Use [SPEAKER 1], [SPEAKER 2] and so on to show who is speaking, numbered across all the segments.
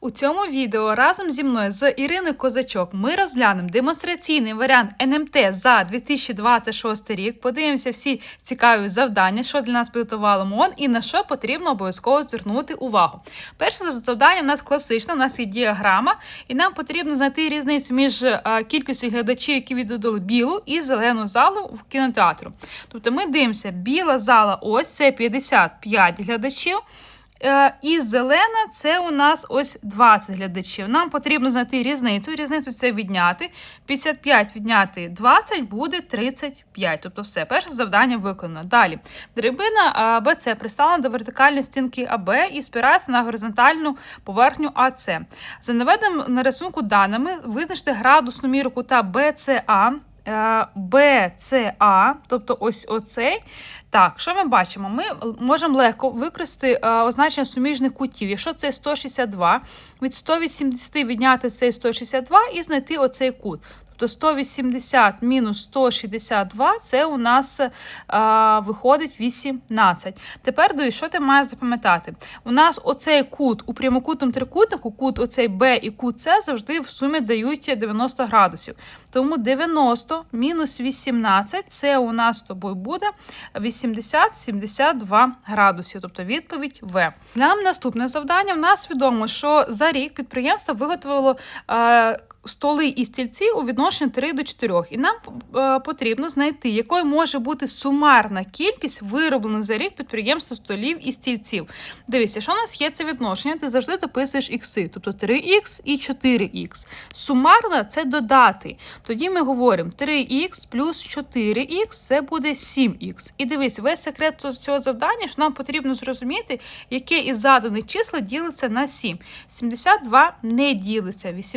[SPEAKER 1] У цьому відео разом зі мною з Іриною Козачок ми розглянемо демонстраційний варіант НМТ за 2026 рік. Подивимося всі цікаві завдання, що для нас підготувало МОН і на що потрібно обов'язково звернути увагу. Перше завдання у нас класичне, у нас є діаграма, і нам потрібно знайти різницю між е, кількістю глядачів, які відвідали білу і зелену залу в кінотеатру. Тобто ми дивимося, біла зала ось це 55 глядачів. Е, І зелена це у нас ось 20 глядачів. Нам потрібно знайти різницю. Різницю це відняти. 55 відняти 20 буде 35. Тобто все, перше завдання виконано. Далі. Драбина АБЦ приставлена до вертикальної стінки АБ і спирається на горизонтальну поверхню АЦ. За наведеним на рисунку даними визначте градусну міру кута БЦА. е, БЦА, тобто ось оцей. Так, що ми бачимо? Ми можемо легко використати е, означення суміжних кутів. Якщо це 162, від 180 відняти цей 162 і знайти оцей кут. Тобто 180 мінус 162 це у нас е, виходить 18. Тепер дивись, що ти маєш запам'ятати? У нас оцей кут у прямокутному трикутнику, кут оцей Б і кут С завжди в сумі дають 90 градусів. Тому 90 мінус 18 це у нас з тобою буде 80-72 градусів. Тобто відповідь В. Нам наступне завдання. В нас відомо, що за рік підприємство виготовило. Е, столи і стільці у відношенні 3 до 4. І нам е, потрібно знайти, якою може бути сумарна кількість вироблених за рік підприємства столів і стільців. Дивіться, що у нас є це відношення, ти завжди дописуєш ікси, тобто 3х і 4х. Сумарна це додати. Тоді ми говоримо 3х плюс 4х це буде 7х. І дивись, весь секрет цього завдання, що нам потрібно зрозуміти, яке із заданих числа ділиться на 7. 72 не ділиться, 87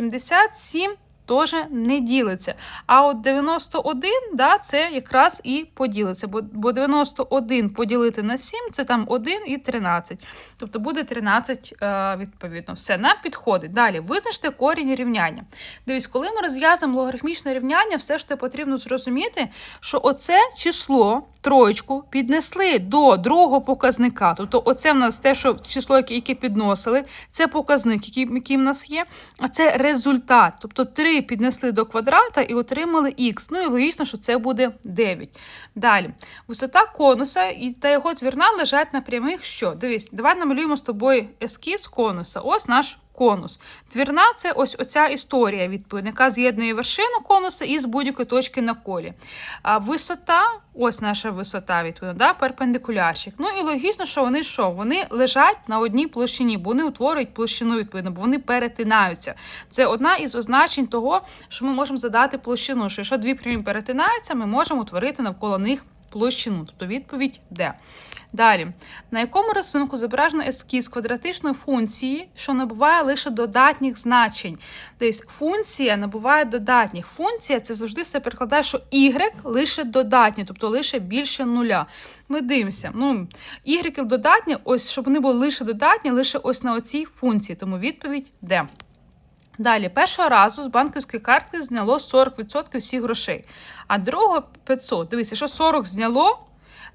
[SPEAKER 1] всім теж не ділиться. А от 91, да, це якраз і поділиться. Бо, бо 91 поділити на 7 це там 1 і 13. Тобто буде 13 е, відповідно. Все, нам підходить. Далі, визначте корінь рівняння. Дивись, коли ми розв'язуємо логарифмічне рівняння, все ж таки потрібно зрозуміти, що оце число, троєчку, піднесли до другого показника. Тобто, оце в нас те, що число, яке, підносили, це показник, який в нас є, а це результат. Тобто 3 піднесли до квадрата і отримали х. Ну і логічно, що це буде 9. Далі. Висота конуса і та його твірна лежать на прямих що? Дивись, давай намалюємо з тобою ескіз конуса. Ось наш конус. Твірна це ось оця історія, відповідь, яка з'єднує вершину конуса із будь-якої точки на колі. А висота, ось наша висота, відповідно, да, перпендикулярщик. Ну і логічно, що вони що? Вони лежать на одній площині, бо вони утворюють площину, відповідно, бо вони перетинаються. Це одна із означень того, що ми можемо задати площину. Що якщо дві прямі перетинаються, ми можемо утворити навколо них площину. Тобто відповідь де. Далі, на якому рисунку зображено ескіз квадратичної функції, що набуває лише додатніх значень. Тобто функція набуває додатніх. Функція це завжди все перекладає, що y лише додатні, тобто лише більше нуля. Ми дивимося. Ну, y додатні, ось щоб вони були лише додатні, лише ось на оцій функції. Тому відповідь де. Далі, першого разу з банківської картки зняло 40% всіх грошей, а другого 500. Дивіться, що 40 зняло.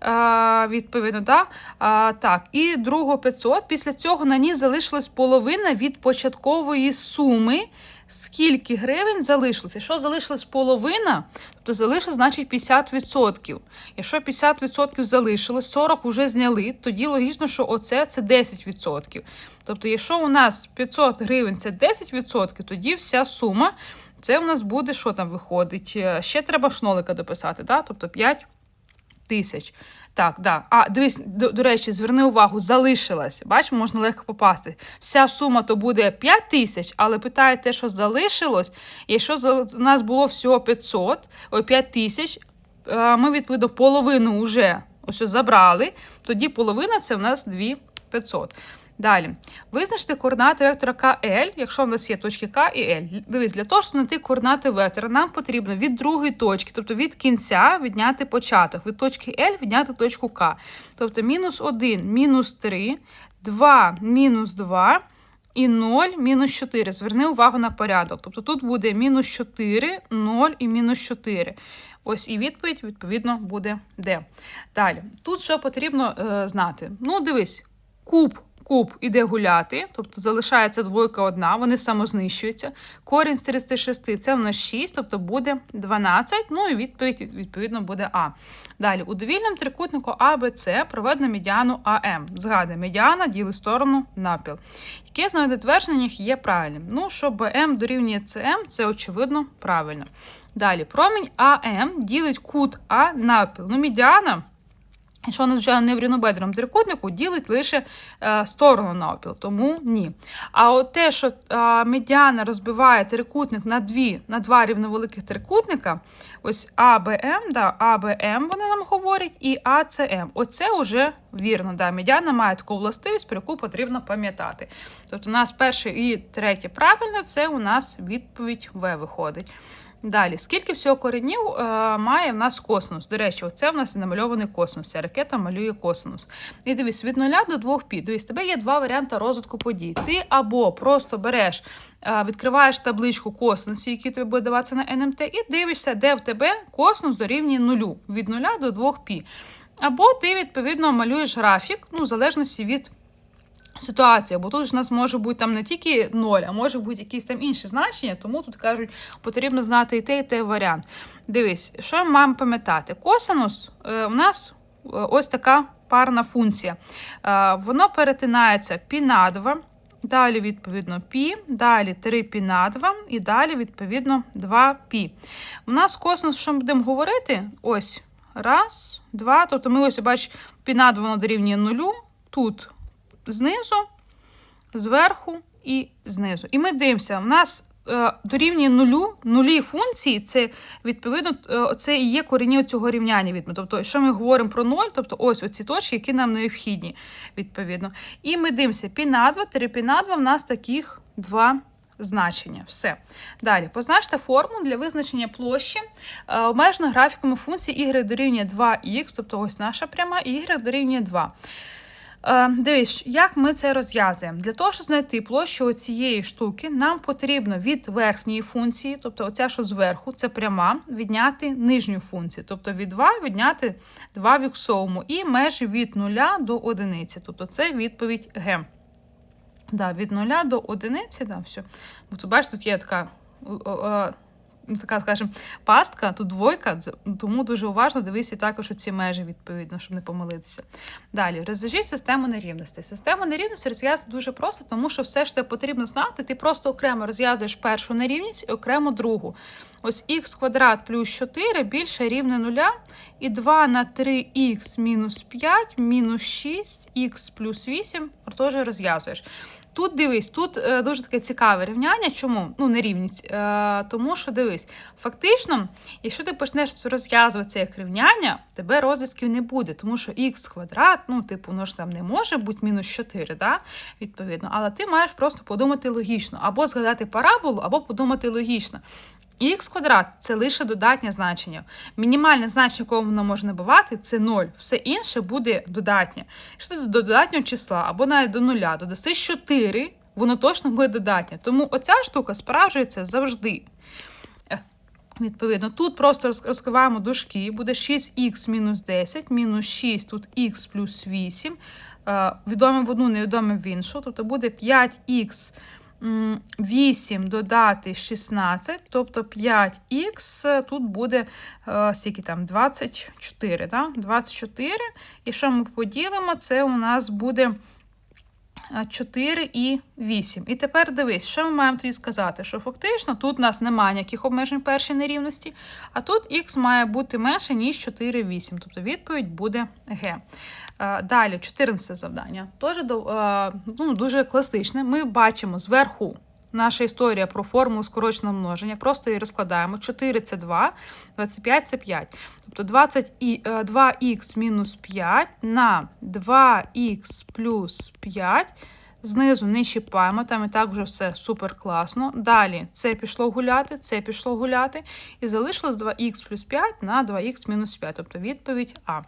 [SPEAKER 1] е, Відповідно, да? А, так, і другого 500. Після цього на ній залишилась половина від початкової суми. Скільки гривень залишилося? Якщо залишилась половина, то залишилось, значить, 50%. Якщо 50% залишилось, 40 вже зняли, тоді логічно, що оце це 10%. Тобто, якщо у нас 500 гривень це 10%, тоді вся сума, це у нас буде, що там виходить? Е, Ще треба шнолика дописати, да? тобто 5 тисяч. Так, да. А дивись, до, до речі, зверни увагу, залишилась. Бач, можна легко попасти. Вся сума то буде 5 тисяч, але питає те, що залишилось. Якщо у нас було всього 500, ой, 5 тисяч, е, ми відповідно половину вже ось забрали. Тоді половина це в нас 2 500. Далі, визначте координати вектора КЛ, якщо в нас є точки К і Л. Дивись, для того, щоб знайти координати вектора, нам потрібно від другої точки, тобто від кінця відняти початок, від точки L відняти точку К. Тобто мінус 1, мінус 3, 2, мінус 2 і 0, мінус 4. Зверни увагу на порядок. Тобто тут буде мінус 4, 0 і мінус 4. Ось і відповідь, відповідно, буде Д. Далі. Тут що потрібно е, знати? Ну, дивись, куб куб іде гуляти, тобто залишається двойка одна, вони самознищуються. Корінь з 36 це в нас 6, тобто буде 12, ну і відповідь відповідно буде А. Далі, у довільному трикутнику АБЦ проведено медіану АМ. Згадуємо, медіана ділить сторону напіл. Яке з наведотверджень є правильним? Ну, що БМ дорівнює СМ, це очевидно правильно. Далі, промінь АМ ділить кут А напіл. Ну, медіана. Якщо звичайно, не в рівнобедрому трикутнику, ділить лише е, сторону навпіл, тому ні. А от те, що е, медіана розбиває трикутник на дві, на два рівновеликих трикутника, ось АБМ, да, АБМ вони нам говорять, і АЦМ. Оце вже вірно. Да, Медіана має таку властивість, про яку потрібно пам'ятати. Тобто у нас перше і третє правильно, це у нас відповідь В виходить. Далі, скільки всього коренів е, має в нас косинус? До речі, оце в нас намальований косинус. Ця ракета малює косинус. І дивись, від 0 до 2 пі. Дивись, тебе є два варіанти розвитку подій. Ти або просто береш, е, відкриваєш табличку косинусів, які тобі буде даватися на НМТ, і дивишся, де в тебе косинус дорівнює нулю, від 0 до 2 пі. Або ти, відповідно, малюєш графік, ну, в залежності від ситуація, бо тут ж у нас може бути там не тільки 0, а може бути якісь там інші значення, тому тут кажуть, потрібно знати і те, і те варіант. Дивись, що ми маємо пам'ятати? Косинус е, у нас е, ось така парна функція. Е, воно перетинається пі на 2, Далі, відповідно, пі, далі 3 пі на 2 і далі, відповідно, 2 пі. У нас косинус, що ми будемо говорити? Ось. Раз, два. Тобто ми ось бач, пі на 2 воно дорівнює нулю. Тут знизу, зверху і знизу. І ми дивимося, у нас е, дорівнює нулю, нулі функції, це відповідно е, це і є корені цього рівняння. Відповідно. Тобто, що ми говоримо про 0, тобто ось оці точки, які нам необхідні, відповідно. І ми дивимося, пі на 2, 3 пі на 2, в нас таких два. Значення. Все. Далі, позначте форму для визначення площі е, обмежено графіками функції y дорівнює 2х, тобто ось наша пряма, y дорівнює 2. Е, дивись, як ми це розв'язуємо. Для того, щоб знайти площу цієї штуки, нам потрібно від верхньої функції, тобто оця, що зверху, це пряма, відняти нижню функцію. Тобто від 2 відняти 2 в іксовому і межі від 0 до 1. Тобто це відповідь Г. Да, Від 0 до 1, да, все. Бо бачите, тут є така така, скажімо, пастка, тут двойка, тому дуже уважно дивися також ці межі, відповідно, щоб не помилитися. Далі, розв'яжіть систему нерівностей. Систему нерівності розв'язати дуже просто, тому що все ж те потрібно знати, ти просто окремо розв'язуєш першу нерівність і окремо другу. Ось х квадрат плюс 4 більше рівне 0, і 2 на 3х мінус 5 мінус 6х плюс 8 теж розв'язуєш. Тут дивись, тут е, дуже таке цікаве рівняння. Чому? Ну, нерівність. Е, Тому що дивись, фактично, якщо ти почнеш розв'язувати це як рівняння, тебе розв'язків не буде, тому що х квадрат, ну, типу, воно ж там не може бути мінус 4, да? відповідно. Але ти маєш просто подумати логічно, або згадати параболу, або подумати логічно. Х квадрат це лише додатнє значення. Мінімальне значення, якого воно може набувати, це 0. Все інше буде додатнє. Ти до додатнього числа або навіть до нуля додаси 4, воно точно буде додатнє. Тому оця штука справджується завжди. Е, відповідно, тут просто розкриваємо дужки, буде 6х мінус 10, мінус 6, тут х плюс 8. Е, відоме в одну, невідоме в іншу. Тобто буде 5х 8 додати 16, тобто 5х, тут буде е, скільки там, 24. Да? 24. І що ми поділимо, це у нас буде 4 е, і 8. І тепер дивись, що ми маємо тоді сказати? Що фактично тут у нас немає ніяких обмежень першої нерівності, а тут х має бути менше, ніж 4, 8. Тобто відповідь буде Г. Е, далі, 14 завдання. Теж е, ну, дуже класичне. Ми бачимо зверху. Наша історія про формулу скороченого множення. Просто її розкладаємо. 4 це 2, 25 це 5. Тобто 20 і, 2х е, мінус 5 на 2х плюс 5. Знизу не щіпаємо, там і так вже все супер класно. Далі це пішло гуляти, це пішло гуляти. І залишилось 2х плюс 5 на 2х мінус 5. Тобто відповідь А.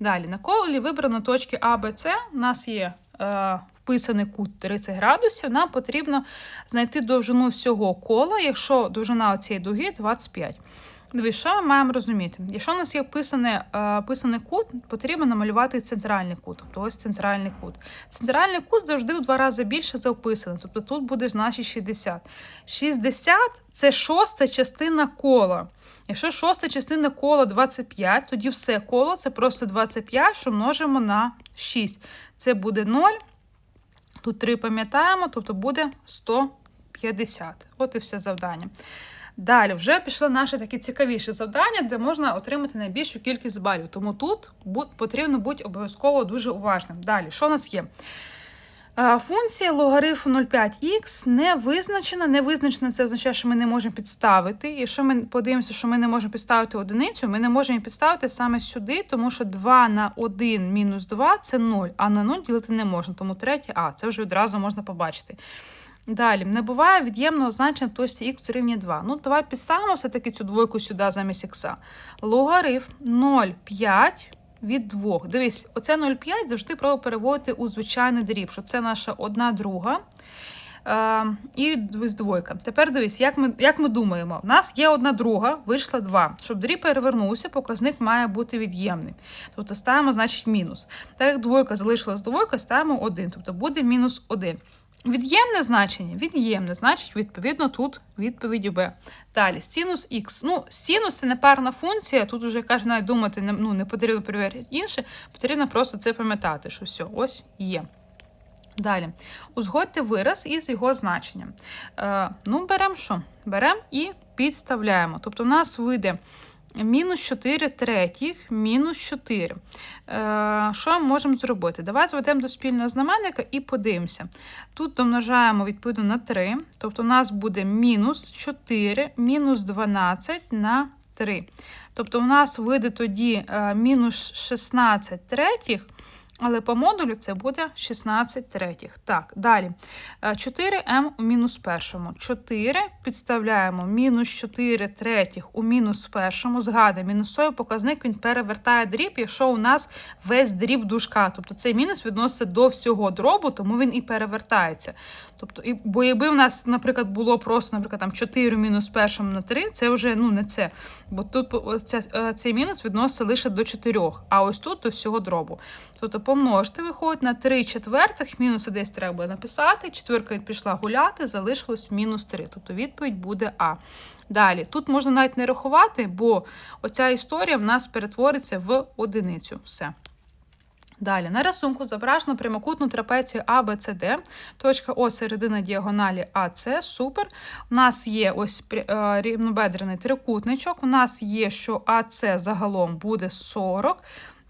[SPEAKER 1] Далі, на колі вибрано точки А, Б, С. У нас є е, вписаний кут 30 градусів. Нам потрібно знайти довжину всього кола, якщо довжина цієї дуги 25. Дивись, що ми маємо розуміти? Якщо у нас є е, писаний кут, потрібно намалювати центральний кут. Тобто ось центральний кут. Центральний кут завжди в два рази більше за описаний. Тобто тут буде значить 60. 60 це шоста частина кола. Якщо шоста частина кола 25, тоді все коло це просто 25, що множимо на 6. Це буде 0. Тут 3 пам'ятаємо, тобто буде 150. От і все завдання. Далі вже пішли наші такі цікавіші завдання, де можна отримати найбільшу кількість балів. Тому тут потрібно бути обов'язково дуже уважним. Далі, що у нас є? Функція логарифму 0,5х не визначена. Не визначена це означає, що ми не можемо підставити. Якщо ми подивимося, що ми не можемо підставити одиницю, ми не можемо її підставити саме сюди, тому що 2 на 1 мінус 2 це 0, а на 0 ділити не можна. Тому третє А, це вже відразу можна побачити. Далі, не буває від'ємного значення точці х дорівнює 2. Ну, давай підставимо все-таки цю двойку сюди замість х. Логарифм 0,5 від 2. Дивись, оце 0,5 завжди пробую переводити у звичайний дріб, що це наша одна друга. Е, і дивись двойка. Тепер дивись, як ми, як ми думаємо. У нас є одна друга, вийшла 2. Щоб дріб перевернувся, показник має бути від'ємний. Тобто ставимо, значить, мінус. Так як двойка залишилась двойка, ставимо 1, тобто буде мінус 1. Від'ємне значення, від'ємне, значить, відповідно, тут відповіді Б. Далі, синус х. Ну, синус це не парна функція, тут вже каже, навіть думати ну, не потрібно перевіряти інше, потрібно просто це пам'ятати, що все, ось є. Далі, узгодьте вираз із його значенням. Е, ну, беремо що? Беремо і підставляємо. Тобто, у нас вийде мінус 4 третіх, мінус 4. Е, що ми можемо зробити? Давай зведемо до спільного знаменника і подивимося. Тут домножаємо відповідно на 3, тобто у нас буде мінус 4, мінус 12 на 3. Тобто у нас вийде тоді е, мінус 16 третіх, але по модулю це буде 16 третіх. Так, далі. Е, 4m у мінус першому. 4 підставляємо мінус 4 третіх у мінус першому. Згадуємо, мінусовий показник він перевертає дріб, якщо у нас весь дріб дужка. Тобто цей мінус відноситься до всього дробу, тому він і перевертається. Тобто, і, бо якби в нас, наприклад, було просто, наприклад, там 4 мінус першому на 3, це вже ну, не це. Бо тут оця- е, цей мінус відноситься лише до 4, а ось тут до всього дробу. Тобто помножити виходить на 3 четвертих, мінуси десь треба написати, четвірка пішла гуляти, залишилось мінус 3. Тобто відповідь буде А. Далі, тут можна навіть не рахувати, бо оця історія в нас перетвориться в одиницю. Все. Далі, на рисунку зображено прямокутну трапецію ABCD, точка О середина діагоналі АС, супер. У нас є ось е, рівнобедрений трикутничок, у нас є, що АС загалом буде 40,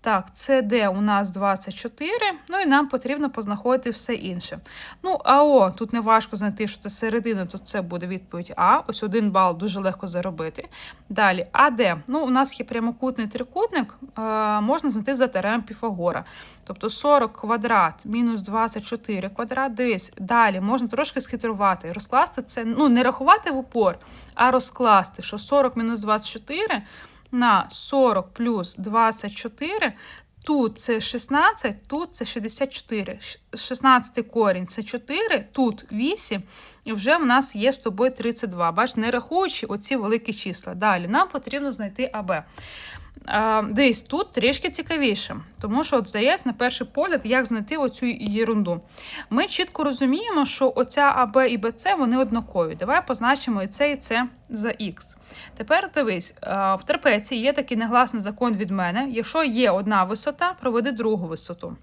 [SPEAKER 1] так, CD у нас 24, ну і нам потрібно познаходити все інше. Ну, АО, тут не важко знайти, що це середина, то це буде відповідь А. Ось один бал дуже легко заробити. Далі, АД. Ну, у нас є прямокутний трикутник, е, можна знайти за теорем Піфагора. Тобто 40 квадрат мінус 24 квадрат. Дивись, далі можна трошки схитрувати. Розкласти це, ну, не рахувати в упор, а розкласти, що 40 мінус 24 на 40 плюс 24. Тут це 16, тут це 64. Ш- 16 корінь це 4, тут 8, і вже в нас є з тобою 32. Бач, не рахуючи оці великі числа. Далі нам потрібно знайти АБ. Дивись, тут трішки цікавіше, тому що от здається, на перший погляд, як знайти оцю єрунду. Ми чітко розуміємо, що оця АБ і БЦ вони однакові. Давай позначимо і це, і це за Х. Тепер дивись, в трапеції є такий негласний закон від мене. Якщо є одна висота, проведи другу висоту.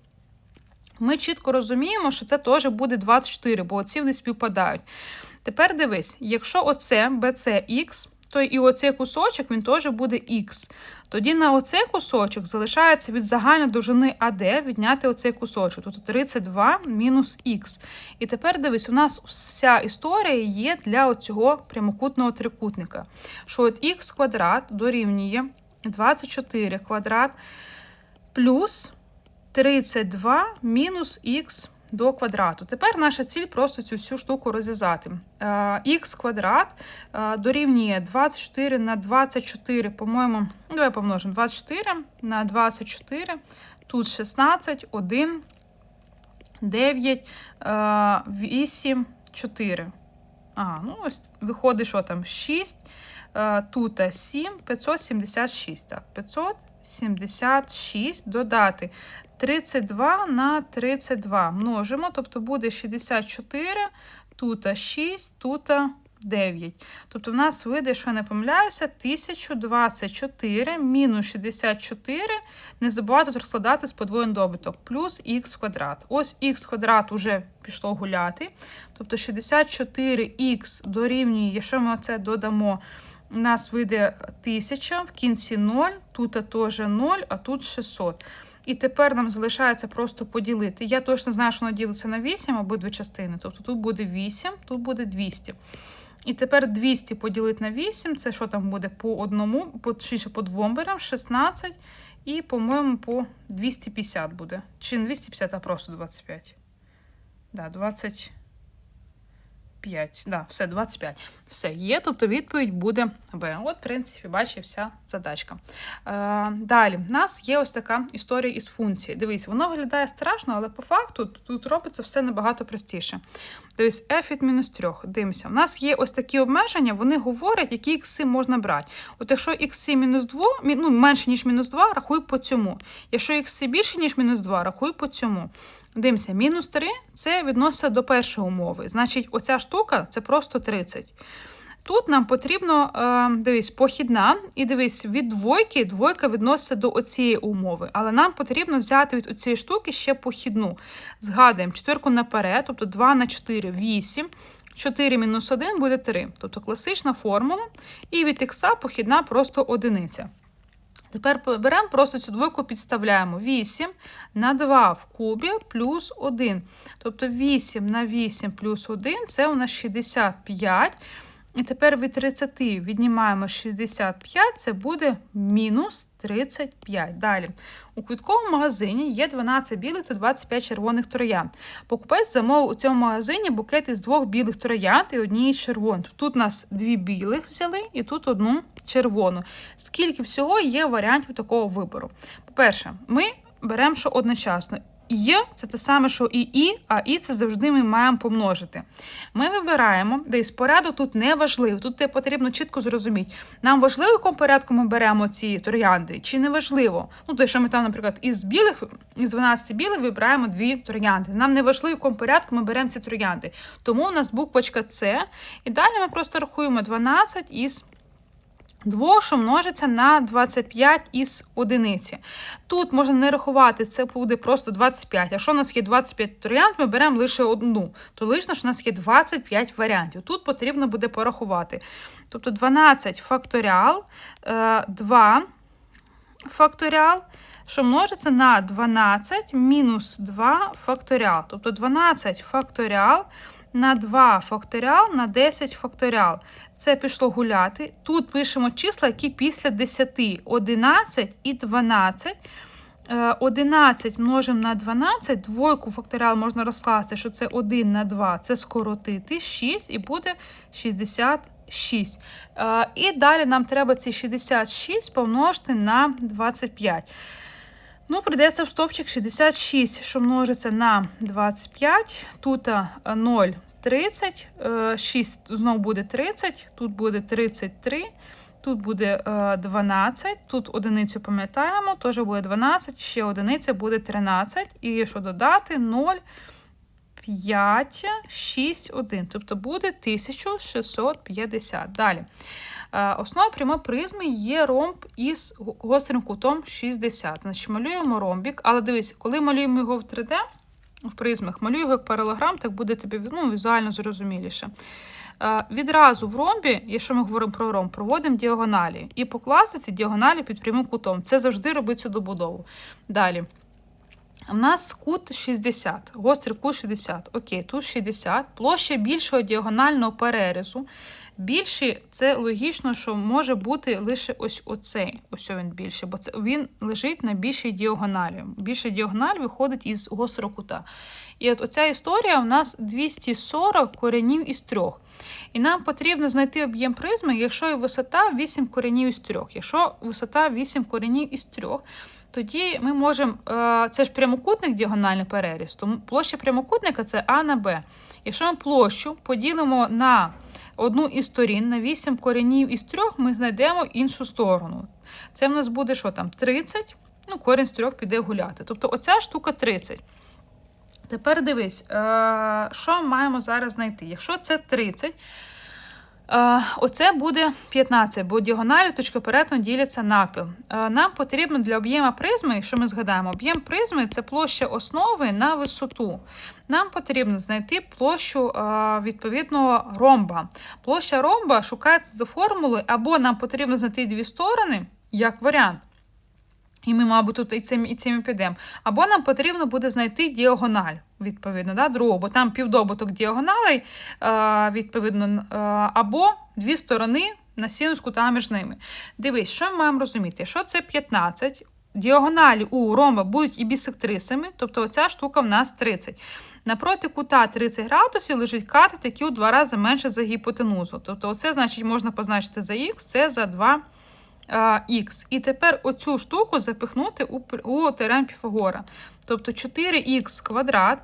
[SPEAKER 1] Ми чітко розуміємо, що це теж буде 24, бо оці вони співпадають. Тепер дивись, якщо оце BCX, то і оцей кусочок він теж буде X. Тоді на оцей кусочок залишається від загальної довжини АД відняти оцей кусочок, тобто 32 мінус Х. І тепер дивись, у нас вся історія є для оцього прямокутного трикутника. Що от х квадрат дорівнює 24 квадрат плюс 32 мінус х до квадрату. Тепер наша ціль просто цю всю штуку розв'язати. Х квадрат е, дорівнює 24 на 24, по-моєму, ну, давай помножимо 24 на 24, тут 16, 1, 9, 8, 4. Ага, ну ось виходить, що там 6, е, тут 7, 576. Так, 576 додати 32 на 32 множимо, тобто буде 64, тут 6, тут 9. Тобто в нас вийде, що я не помиляюся, 1024 мінус 64. Не забувайте тут розкладати з подвоєним добуток, плюс х квадрат. Ось х квадрат уже пішло гуляти. Тобто 64х дорівнює, якщо ми це додамо, у нас вийде 1000, в кінці 0, тут теж 0, а тут 600. І тепер нам залишається просто поділити. Я точно знаю, що воно ділиться на 8 обидві частини. Тобто тут буде 8, тут буде 200. І тепер 200 поділити на 8, це що там буде по одному, по, ще по двом беремо, 16, і, по-моєму, по 250 буде. Чи не 250, а просто 25. Да, 25. Да, все, 25. Все є, тобто відповідь буде В. От, в принципі, бачите, вся задачка. Е, далі, в нас є ось така історія із функції. Дивись, воно виглядає страшно, але по факту тут робиться все набагато простіше. Дивись, f від мінус 3. Дивимося. У нас є ось такі обмеження, вони говорять, які ікси можна брати. От якщо ікси мінус 2, ну, менше, ніж мінус 2, рахуй по цьому. Якщо ікси більше, ніж мінус 2, рахуй по цьому. Дивимося, мінус 3 це відноситься до першої умови. Значить, оця штука це просто 30. Тут нам потрібно, е, дивись, похідна, і дивись, від двойки двойка відноситься до оцієї умови. Але нам потрібно взяти від оцієї штуки ще похідну. Згадуємо, четвірку наперед, тобто 2 на 4 8. 4 мінус 1 буде 3. Тобто класична формула. І від х похідна просто одиниця. Тепер беремо, просто цю двойку підставляємо 8 на 2 в кубі плюс 1. Тобто 8 на 8 плюс 1 це у нас 65. І тепер від 30 віднімаємо 65, це буде мінус 35. Dалі. У квітковому магазині є 12 білих та 25 червоних троян. Покупець замовив у цьому магазині букет із двох білих троян і однієї червоних. Тут у нас дві білих взяли і тут одну червону. Скільки всього є варіантів такого вибору? По-перше, ми беремо що одночасно. Є це те саме, що і І, а І це завжди ми маємо помножити. Ми вибираємо, десь порядок тут не важливий, тут потрібно чітко зрозуміти. Нам важливо, в якому порядку ми беремо ці троянди, чи не важливо. Ну, то, що ми там, наприклад, із білих, із 12 білих вибираємо дві троянди. Нам не важливо, в якому порядку ми беремо ці троянди. Тому у нас буквочка С. І далі ми просто рахуємо 12 із. 2, що множиться на 25 із одиниці. Тут можна не рахувати, це буде просто 25. Якщо у нас є 25 троянд, ми беремо лише одну. То лише, що у нас є 25 варіантів. Тут потрібно буде порахувати. Тобто 12 факторіал, 2 факторіал, що множиться на 12 мінус 2 факторіал. Тобто 12 факторіал на 2 факторіал на 10 факторіал. Це пішло гуляти. Тут пишемо числа, які після 10, 11 і 12. 11 множимо на 12, двойку факторіал можна розкласти, що це 1 на 2, це скоротити 6 і буде 66. І далі нам треба ці 66 помножити на 25. Ну, прийдеться в стопчик 66, що множиться на 25. Тут 0, 30, 6 знову буде 30, тут буде 33, тут буде 12, тут одиницю пам'ятаємо, теж буде 12, ще одиниця буде 13. І що додати 0, 5, 6, 1. Тобто буде 1650. Далі. Основою прямої призми є ромб із гострим кутом 60. Значить, малюємо ромбік, але дивись, коли малюємо його в 3D, в призмах, Малюй його як паралограм, так буде тобі ну, візуально зрозуміліше. Відразу в ромбі, якщо ми говоримо про ромб, проводимо діагоналі. І по класиці діагоналі під прямим кутом. Це завжди робить цю добудову. Далі. У нас кут 60, гострий кут 60. Окей, тут 60. Площа більшого діагонального перерізу. Більший це логічно, що може бути лише ось оцей. Ось він більший, бо це він лежить на більшій діагоналі. Більша діагональ виходить із гострого кута. І от оця історія у нас 240 коренів із трьох. І нам потрібно знайти об'єм призми, якщо і висота 8 коренів із трьох. Якщо висота 8 коренів із трьох, тоді ми можемо. е, Це ж прямокутник діагональний переріз, тому площа прямокутника це А на Б. Якщо ми площу поділимо на одну із сторін, на 8 коренів із 3, ми знайдемо іншу сторону. Це в нас буде що там? 30, ну, корінь з 3 піде гуляти. Тобто оця штука 30. Тепер дивись, е, що маємо зараз знайти. Якщо це 30, е, оце буде 15, бо діагоналі точки перетину діляться навпіл. Е, Нам потрібно для об'єма призми, якщо ми згадаємо, об'єм призми це площа основи на висоту. Нам потрібно знайти площу е, відповідного ромба. Площа ромба шукається за формулою, або нам потрібно знайти дві сторони, як варіант. І ми, мабуть, тут і цим, і цим підемо. Або нам потрібно буде знайти діагональ, відповідно, да, другу, бо там півдобуток діагоналей, е, відповідно, е, або дві сторони на синус кута між ними. Дивись, що ми маємо розуміти? Що це 15, діагоналі у ромба будуть і бісектрисами, тобто оця штука в нас 30. Напроти кута 30 градусів лежить катет, який у два рази менше за гіпотенузу. Тобто, оце значить можна позначити за х, це за 2 х. І тепер оцю штуку запихнути у, у теорем Піфагора. Тобто 4х квадрат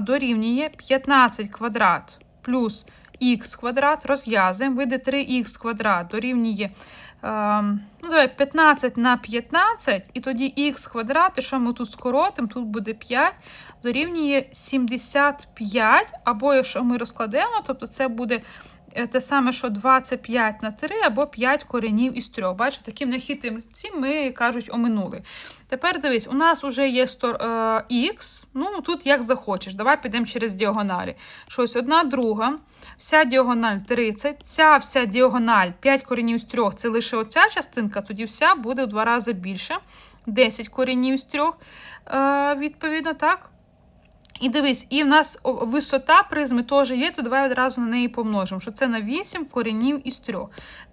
[SPEAKER 1] дорівнює 15 квадрат плюс х квадрат, розв'язуємо, вийде 3х квадрат дорівнює ну, давай, 15 на 15, і тоді х квадрат, і що ми тут скоротимо, тут буде 5, дорівнює 75, або якщо ми розкладемо, тобто це буде те саме, що 25 на 3 або 5 коренів із 3. Бачите, таким нехитрим цим ми, кажуть, оминули. Тепер дивись, у нас вже є стор, е, х, ну тут як захочеш. Давай підемо через діагоналі. Щось одна друга, вся діагональ 30, ця вся діагональ 5 коренів з 3, це лише оця частинка, тоді вся буде в два рази більше. 10 коренів з 3, е, відповідно, так? І дивись, і в нас висота призми теж є, то давай одразу на неї помножимо, що це на 8 коренів із 3.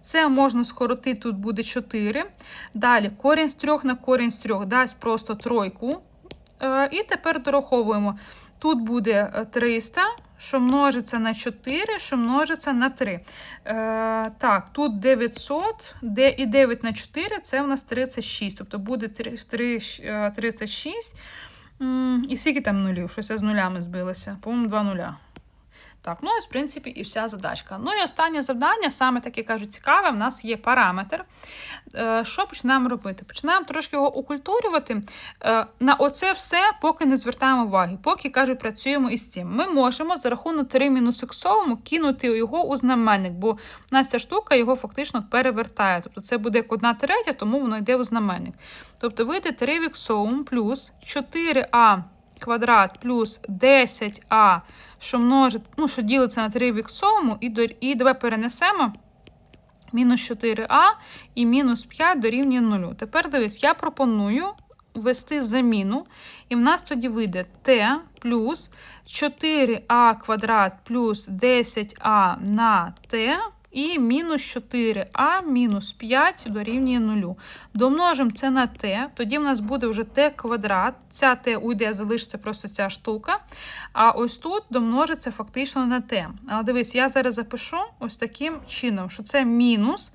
[SPEAKER 1] Це можна скоротити, тут буде 4. Далі корінь з 3 на корінь з 3 дасть просто тройку. Е, і тепер дораховуємо. Тут буде е, 300, що множиться на 4, що множиться на 3. Е, так, тут 900, де і 9 на 4 це у нас 36. Тобто буде 3, 3, е, 36. І скільки там нулів? Щось я з нулями збилася. По-моєму, два нуля. Так, ну ось, в принципі, і вся задачка. Ну і останнє завдання, саме таке кажуть, цікаве, в нас є параметр. Е, Що починаємо робити? Починаємо трошки його окультурювати. Е, На оце все, поки не звертаємо уваги, поки кажуть, працюємо із цим. Ми можемо за рахунок 3 мінус кинути його у знаменник, бо в нас ця штука його фактично перевертає. Тобто це буде як одна третя, тому воно йде у знаменник. Тобто вийде 3 в плюс 4а квадрат плюс 10а, що множить, ну, що ділиться на 3 в іксовому, і, і давай перенесемо. Мінус 4а і мінус 5 дорівнює 0. Тепер дивись, я пропоную ввести заміну, і в нас тоді вийде t плюс 4а квадрат плюс 10а на t і мінус 4а мінус 5 дорівнює 0. Домножимо це на t, тоді в нас буде вже t квадрат. Ця t уйде, залишиться просто ця штука. А ось тут домножиться фактично на t. Але дивись, я зараз запишу ось таким чином, що це мінус.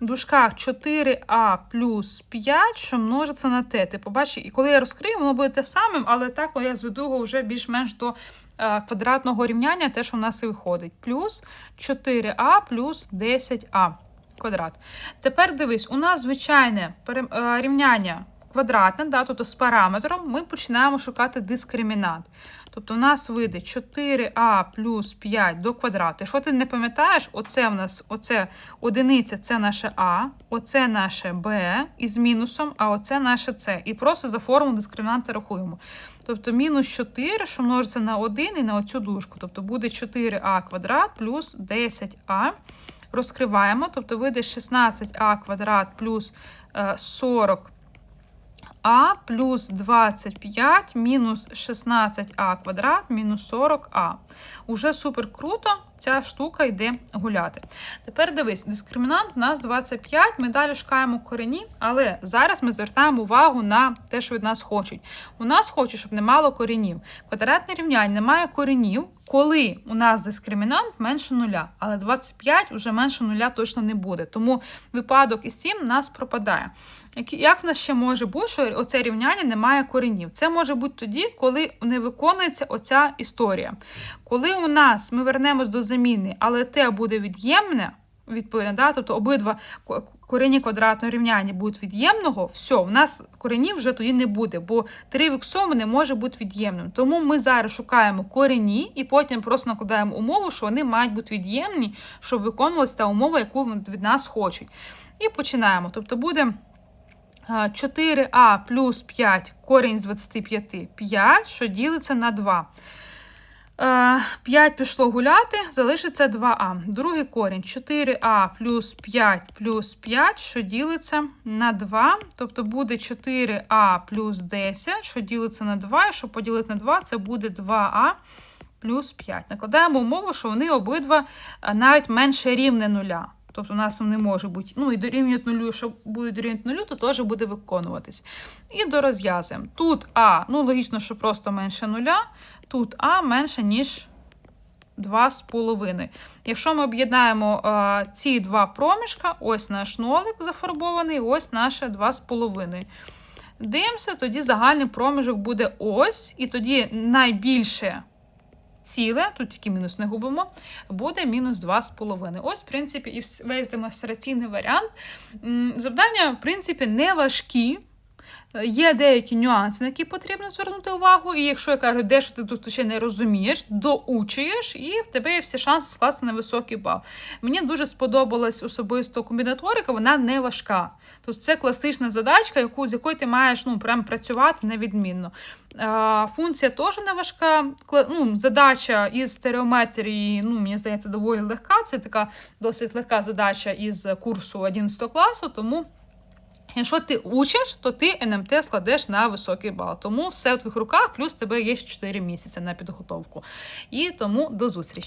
[SPEAKER 1] В дужках 4а плюс 5, що множиться на t. Ти побачиш, і коли я розкрию, воно буде те самим, але так я зведу його вже більш-менш до е, квадратного рівняння, те, що в нас і виходить. Плюс 4а плюс 10а квадрат. Тепер дивись, у нас звичайне е, рівняння квадратне, да, тобто з параметром, ми починаємо шукати дискримінант. Тобто у нас вийде 4а плюс 5 до квадрату. Якщо ти не пам'ятаєш, оце в нас оце одиниця це наше А, оце наше Б із мінусом, а оце наше С. І просто за формулу дискримінанта рахуємо. Тобто мінус 4, що множиться на 1 і на оцю дужку. Тобто буде 4а квадрат плюс 10а. Розкриваємо, тобто вийде 16а квадрат плюс е, 40 а плюс 25 мінус 16а квадрат мінус 40а. Уже супер круто, ця штука йде гуляти. Тепер дивись, дискримінант у нас 25, ми далі шукаємо корені, але зараз ми звертаємо увагу на те, що від нас хочуть. У нас хочуть, щоб не мало коренів. Квадратне рівняння немає коренів, коли у нас дискримінант менше нуля, але 25 вже менше нуля точно не буде. Тому випадок із 7 у нас пропадає. Як в нас ще може бути, що оце рівняння не має коренів? Це може бути тоді, коли не виконується оця історія. Коли у нас ми вернемось до заміни, але те буде від'ємне, відповідно, да? тобто обидва корені квадратного рівняння будуть від'ємного, все, у нас коренів вже тоді не буде, бо 3 віксоми не може бути від'ємним. Тому ми зараз шукаємо корені і потім просто накладаємо умову, що вони мають бути від'ємні, щоб виконувалася та умова, яку від нас хочуть. І починаємо. Тобто буде. 4а плюс 5 корінь з 25 5, що ділиться на 2. 5 пішло гуляти, залишиться 2а. Другий корінь 4а плюс 5 плюс 5, що ділиться на 2. Тобто буде 4а плюс 10, що ділиться на 2. І що поділити на 2, це буде 2а плюс 5. Накладаємо умову, що вони обидва навіть менше рівне нуля. Тобто у нас вони можуть бути, ну і дорівнюють нулю, якщо буде дорівнювати нулю, то теж буде виконуватись. І дорозв'язуємо. Тут А, ну логічно, що просто менше нуля, тут А менше, ніж 2,5. Якщо ми об'єднаємо е, ці два проміжка, ось наш нолик зафарбований, ось наше 2,5. Дивимося, тоді загальний проміжок буде ось, і тоді найбільше ціле, тут тільки мінус не губимо, буде мінус 2,5. Ось, в принципі, і весь демонстраційний варіант. Завдання, в принципі, не важкі. Е, Є деякі нюанси, на які потрібно звернути увагу. І якщо я кажу, де що ти тут ще не розумієш, доучуєш, і в тебе є всі шанси скласти на високий бал. Мені дуже сподобалась особисто комбінаторика, вона не важка. Тобто це класична задачка, яку, з якою ти маєш ну, прям працювати невідмінно. Функція теж не важка. Ну, задача із стереометрії, ну, мені здається, доволі легка. Це така досить легка задача із курсу 11 класу, тому. Якщо ти учиш, то ти НМТ складеш на високий бал. Тому все в твоїх руках, плюс тебе є 4 місяці на підготовку. І тому до зустрічі.